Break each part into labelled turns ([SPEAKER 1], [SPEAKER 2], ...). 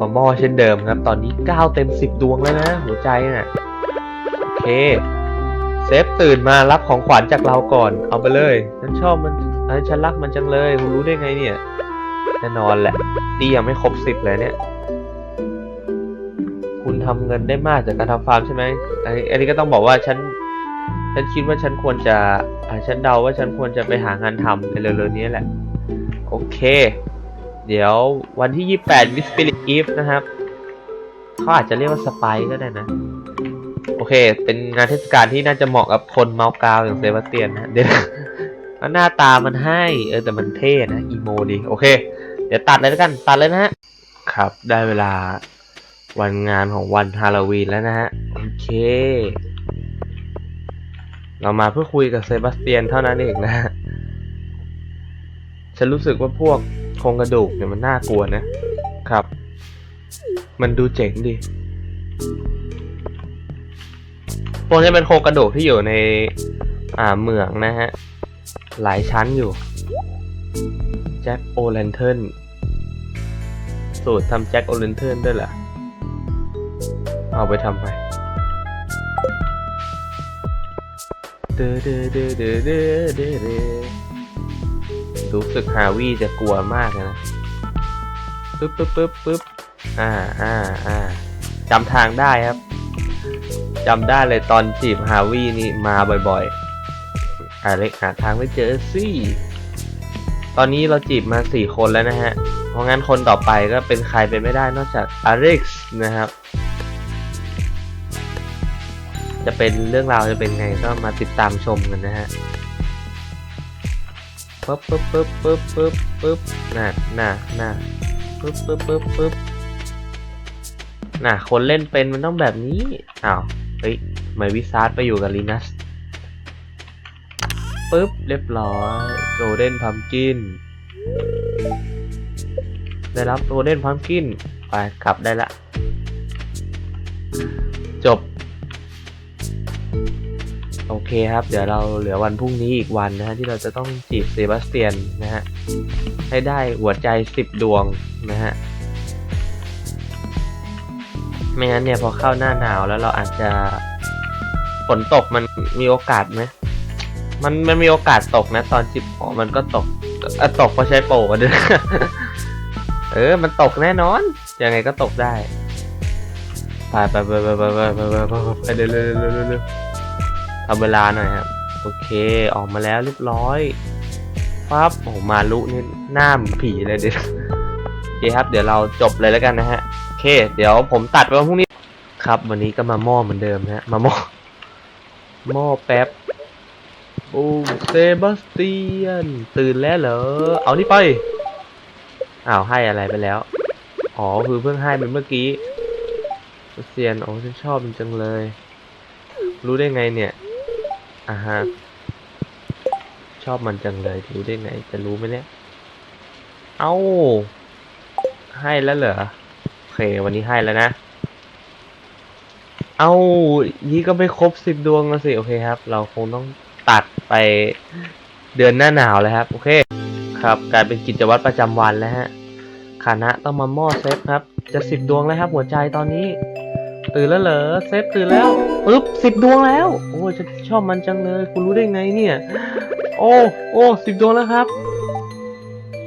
[SPEAKER 1] มาหม้อเช่นเดิมครับ ตอนนี้ 9 เต็ม 10 ดวงแล้วนะ หัวใจน่ะ โอเค เซฟตื่นมารับของขวัญจากเราก่อน เอาไปเลยฉันชอบมันเอ้ยฉันรักมันจังเลยคุณรู้ได้ไงเนี่ย แน่นอนแหละ ตียังไม่ครบสิบเลยเนี่ย คุณทำเงินได้มากจากการทำฟาร์มใช่ไหมอันนี้อันนี้ก็ต้องบอกว่าฉัน ฉันคิดว่าฉันควรจะอ่าฉันเดาว่าฉันควรจะไปหางานทำในเร็วๆนี้แหละ โอเค เดี๋ยววันที่ 28 Miss Spirit Gift นะครับเขาอาจจะเรียกว่าสไปก็ได้นะ โอเค เป็นงานเทศกาลที่น่าจะเหมาะกับคนเมากาวอย่างเซบาสเตียนนะเดี๋ยวหน้าตามันให้ เออแต่มันเท่นะอีโมดี โอเค เดี๋ยวตัดเลยแล้วกัน ตัดเลยนะฮะ ครับ ได้เวลาวันงานของวันฮาโลวีนแล้วนะฮะ โอเค เรามาเพื่อคุยกับเซบาสเตียนเท่านั้นเองนะฮะ ฉันรู้สึกว่าพวกโครงกระดูกเนี่ยมันน่ากลัวนะครับ มันดูเจ๋งดีพวกนี้เป็นโครงกระดูกที่อยู่ในอ่าเหมืองนะฮะ หลายชั้นอยู่แจ็คโอแลนเทนสูตรทำแจ็คโอแลนเทนด้วยเหรอเอาไปทำไปเดอเดอเดอเดเดอเดอเดอ รู้สึกฮาวิจะกลัวมากนะปึ๊บปึ๊บปึ๊บปึ๊บอ่าอ่าอ่าจำทางได้ครับจำได้เลยตอนจีบฮาวินี่มาบ่อยๆอาเล็กหาทางไม่เจอสิตอนนี้เราจีบมาสี่คนแล้วนะฮะ เพราะงั้นคนต่อไปก็เป็นใครไปไม่ได้นอกจากอเล็กซ์นะครับ จะเป็นเรื่องราวจะเป็นไงก็มาติดตามชมกันนะฮะ ปึ๊บปึ๊บปึ๊บปึ๊บปึ๊บปึ๊บน่ะน่ะน่ะปึ๊บปึ๊บปึ๊บปึ๊บน่ะ คนเล่นเป็นมันต้องแบบนี้ อ้าว เฮ้ยทำไมวิซาร์ดไปอยู่กับลีนัสปึ๊บ เรียบร้อยโกลเด้นพัมกิน ได้รับโกลเด้นพัมกิน ไปกลับได้ละ จบ เคครับ เดี๋ยวเราเหลือวันพรุ่งนี้อีกวันนะฮะที่เราจะต้องจีบเซบาสเตียนนะฮะให้ได้หัวใจสิบดวงนะฮะไม่งั้นเนี่ยพอเข้าหน้าหนาวแล้วเราอาจจะฝนตกมันมีโอกาสไหมมันมันมีโอกาสตกนะ ตอนจิบหอมันก็ตกอตกเพราะใช้โปรกันด้วยเออ มันตกแน่นอน ยังไงก็ตกได้ไปไปไปไปไปไปไปไปไปไปเร็วเร็วเร็วเร็วเร็ว ทำเวลาหน่อยครับโอเคออกมาแล้วเรียบร้อยปั๊บโอ้มาลุนี่หน้าเหมือนผีเลยเดี๋ยวโอเคครับ เดี๋ยวเราจบเลยแล้วกันนะฮะโอเค เดี๋ยวผมตัดไว้วันพรุ่งนี้ครับ วันนี้ก็มาหม้อเหมือนเดิมนะฮะมาหม้อหม้อแป๊บโอ้เซบาสเตียน ตื่นแล้วเหรอ เอานี่ไปอ้าวให้อะไรไปแล้ว อ๋อคือเพิ่งให้ไปเมื่อกี้เซียนโอ้ฉันชอบมันจังเลย รู้ได้ไงเนี่ย อ่าฮะ ชอบมันจังเลยรู้ได้ไง จะรู้ไหมเนี่ย เอ้า ให้แล้วเหรอ โอเค วันนี้ให้แล้วนะ เอ้ายี่ก็ไม่ครบสิบดวงแล้วสิ โอเคครับ เราคงต้องตัดไปเดือนหน้าหนาวเลยครับ โอเค ครับ กลายเป็นกิจวัตรประจำวันแล้วฮะคณะต้องมาหม้อเซฟครับ จะสิบดวงแล้วครับ หัวใจตอนนี้ ตื่นแล้วเหรอเซฟตื่นแล้วปึ๊บสิบดวงแล้ว โอ้ฉันชอบมันจังเลยคุณรู้ได้ไงเนี่ย โอ้โอ้สิบดวงแล้วครับ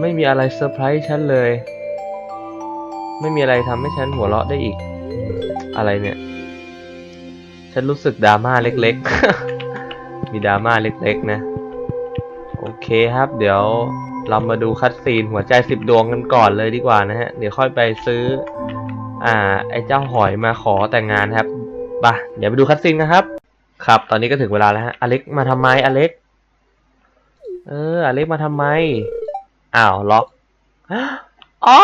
[SPEAKER 1] ไม่มีอะไรเซอร์ไพรส์ฉันเลย ไม่มีอะไรทำให้ฉันหัวเราะได้อีกอืมอะไรเนี่ย ฉันรู้สึกดราม่าเล็กๆ มีดราม่าเล็กๆ นะ โอเคครับ เดี๋ยวเรามาดูคัดซีนหัวใจสิบดวงกันก่อนเลยดีกว่านะฮะ เดี๋ยวค่อยไปซื้อ อ่า ไอ้เจ้าหอยมาขอแต่งงานครับไปเดี๋ยวไปดูคัดซีนกันครับ ครับ ตอนนี้ก็ถึงเวลาแล้วฮะ อเล็กมาทำไม อเล็ก เออ อเล็กมาทำไม อ้าว ล็อกอ๋อ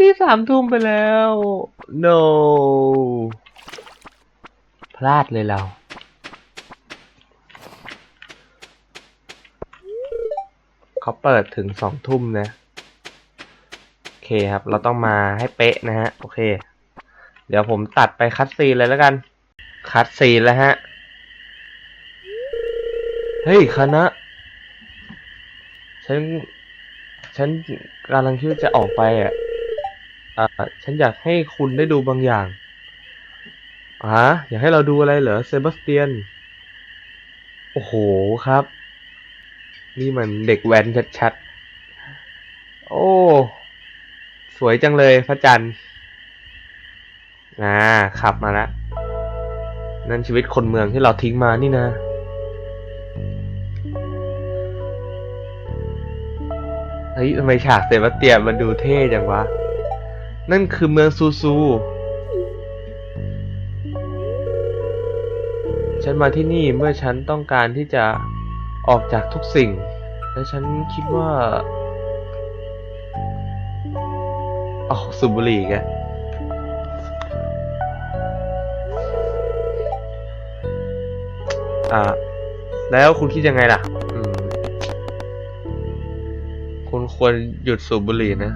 [SPEAKER 1] นี่สามทุ่มไปแล้ว no พลาดเลยเรา เขาเปิดถึงสองทุ่มนะ โอเคครับ เราต้องมาให้เป๊ะนะฮะ โอเค เดี๋ยวผมตัดไปคัดซีนเลยแล้วกัน คัดซีนแล้วฮะ เฮ้ยคณะ ฉัน ฉันกำลังคิดจะออกไปอะอ่าฉันอยากให้คุณได้ดูบางอย่างอ่าอยากให้เราดูอะไรเหรอเซบาสเตียน โอ้โหครับ นี่มันเด็กแว้นชัดๆ โอ้ สวยจังเลยพระจันทร์ อ่าขับมาแล้วนั่นชีวิตคนเมืองที่เราทิ้งมานี่นะ เฮ้ยทำไมฉากเซบาเตียนมันดูเท่จังวะ นั่นคือเมืองซูซู ฉันมาที่นี่เมื่อฉันต้องการที่จะออกจากทุกสิ่ง และฉันคิดว่าอ๋อสูบบุหรี่แก อ่า แล้วคุณคิดยังไงล่ะ อืม คุณควรหยุดสูบบุหรี่นะ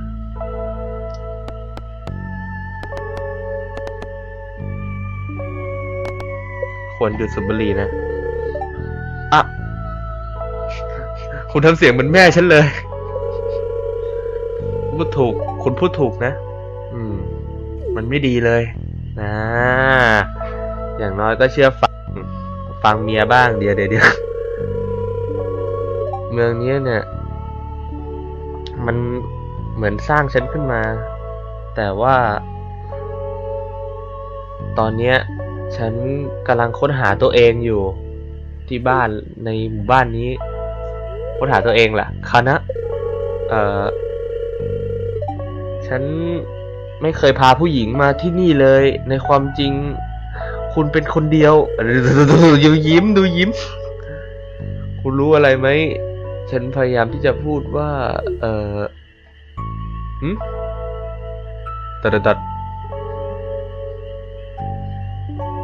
[SPEAKER 1] ควรหยุดสูบบุหรี่นะ อะ คุณทำเสียงเหมือนแม่ฉันเลยพูดถูก คุณพูดถูกนะ อืม มันไม่ดีเลย นะ อย่างน้อยก็เชื่อฟัง ฟังเมียบ้างเดี๋ยวเดี๋ยวเดี๋ยวเมืองนี้เนี่ย มันเหมือนสร้างฉันขึ้นมา แต่ว่า ตอนเนี้ยฉันกำลังค้นหาตัวเองอยู่ ที่บ้านในหมู่บ้านนี้ ค้นหาตัวเองแหละคณะเอ่อฉันไม่เคยพาผู้หญิงมาที่นี่เลยในความจริง คุณเป็นคนเดียวดูยิ้มดูยิ้ม คุณรู้อะไรไหม ฉันพยายามที่จะพูดว่า เออหืมตัดตัด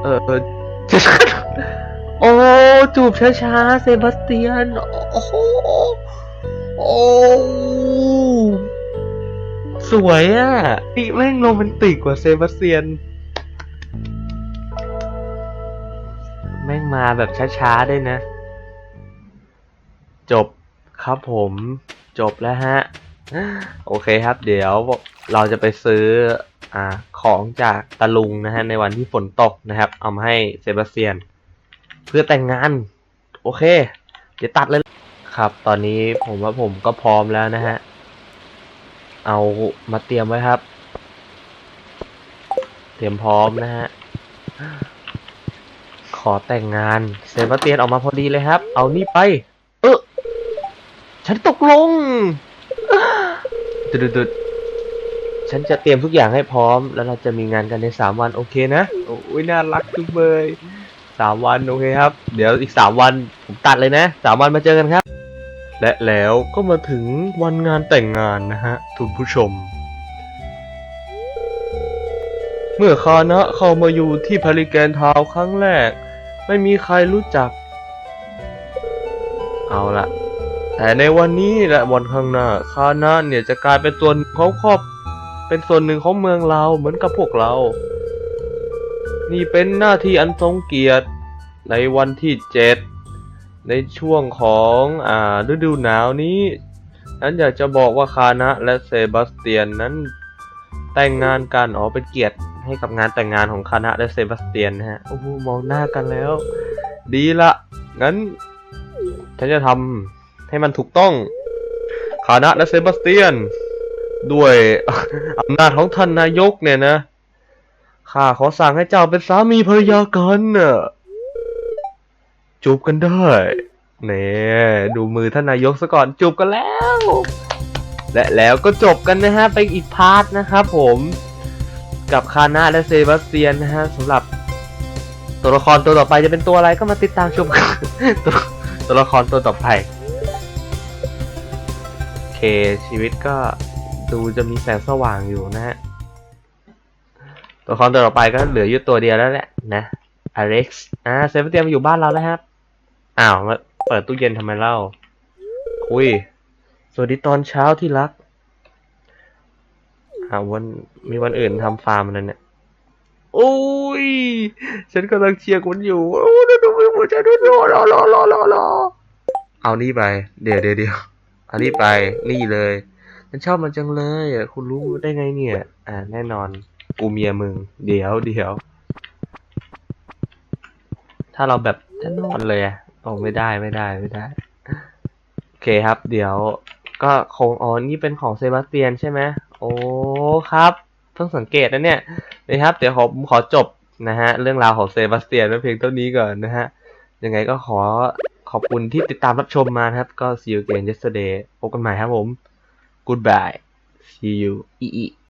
[SPEAKER 1] เออโอ้จูบช้าๆเซบาสเตียน โอ้โหโอ้สวยอะนี่แม่งโรแมนติกกว่าเซบาสเตียน มาแบบช้าๆด้วยนะ จบครับผมจบแล้วฮะ โอเคครับ เดี๋ยวเราจะไปซื้ออ่าของจากตะลุงนะฮะ ในวันที่ฝนตกนะครับ เอามาให้เซบาสเตียน เพื่อแต่งงาน โอเค เดี๋ยวตัดเลยครับ ตอนนี้ผมว่าผมก็พร้อมแล้วนะฮะ เอามาเตรียมไว้ครับ เตรียมพร้อมนะฮะ ขอแต่งงาน เซบาสเตียนออกมาพอดีเลยครับ เอานี่ไป เออฉันตกลงดุดๆฉันจะเตรียมทุกอย่างให้พร้อม แล้วเราจะมีงานกันในสามวันโอเคนะ โอ้ยน่ารักจุ๊บเลยสามวันโอเคครับ เดี๋ยวอีกสามวันผมตัดเลยนะสามวันมาเจอกันครับ และแล้วก็มาถึงวันงานแต่งงานนะฮะทุนผู้ชม เมื่อคานะเข้ามาอยู่ที่พาริแกนทาวครั้งแรก ไม่มีใครรู้จัก เอาละแต่ในวันนี้และวันข้างหน้าคานะเนี่ยจะกลายเป็นตัวหนึ่งของครอบเป็นส่วนหนึ่งของเมืองเราเหมือนกับพวกเรา นี่เป็นหน้าที่อันทรงเกียรติในวันที่เจ็ดในช่วงของอ่าฤดูหนาวนี้นั้นอยากจะบอกว่าคานะและเซบาสเตียนนั้นแต่งงานกันอ๋อเป็นเกียรติให้กับงานแต่งงานของคานะและเซบาสเตียนนะฮะ โอ้โหมองหน้ากันแล้ว ดีละ งั้น ฉันจะทำให้มันถูกต้องคานะและเซบาสเตียน ด้วยอำนาจของท่านนายกเนี่ยนะ ข้าขอสั่งให้เจ้าเป็นสามีภรรยากันน่ะจูบกันได้เน่ดูมือท่านนายกซะก่อนจูบกันแล้ว และแล้วก็จบกันนะฮะ ไปอีกพาร์ทนะครับผม กับคาน่าและเซบาสเตียนนะฮะสำหรับตัวละครตัวต่อไปจะเป็นตัวอะไรก็มาติดตามชมตัวตัวละครตัวต่อไปโอเคชีวิตก็ดูจะมีแสงสว่างอยู่นะฮะตัวละครตัวต่อไปก็เหลืออยู่ตัวเดียวแล้วแหละนะอเล็กซ์อ่าเซฟเตียมอยู่บ้านเราแล้วครับอ้าวมาเปิดตู้เย็นทำไมเล่าคุยสวัสดีตอนเช้าที่รัก อ่าวันมีวันอื่นทำฟาร์มอะไรเนี่ยโอ้ย ฉันกำลังเชียร์คุณอยู่ โอ้ดูดูดูฉันดูรอรอรอรอรอรอเอานี่ไป เดี๋ยวเดี๋ยวเดี๋ยวอานี่ไป นี่เลย ฉันชอบมันจังเลยอะคุณรู้ได้ไงเนี่ย อ่า แน่นอน กูเมียมึง เดี๋ยวเดี๋ยว ถ้าเราแบบจะนอนเลยอะโอ้ไม่ได้ไม่ได้ไม่ได้ โอเคครับ เดี๋ยว ก็คงอ๋อนี่เป็นของเซบาสเตียนใช่ไหม โอ้ครับ เพิ่งสังเกตนะเนี่ยนะครับ เดี๋ยวผมขอจบนะฮะเรื่องราวของเซบาสเตียนไว้เพียงเท่านี้ก่อนนะฮะยังไงก็ขอขอบคุณที่ติดตามรับชมมานะครับ ก็ see you again yesterday พบกันใหม่ครับผม goodbye see you อีอี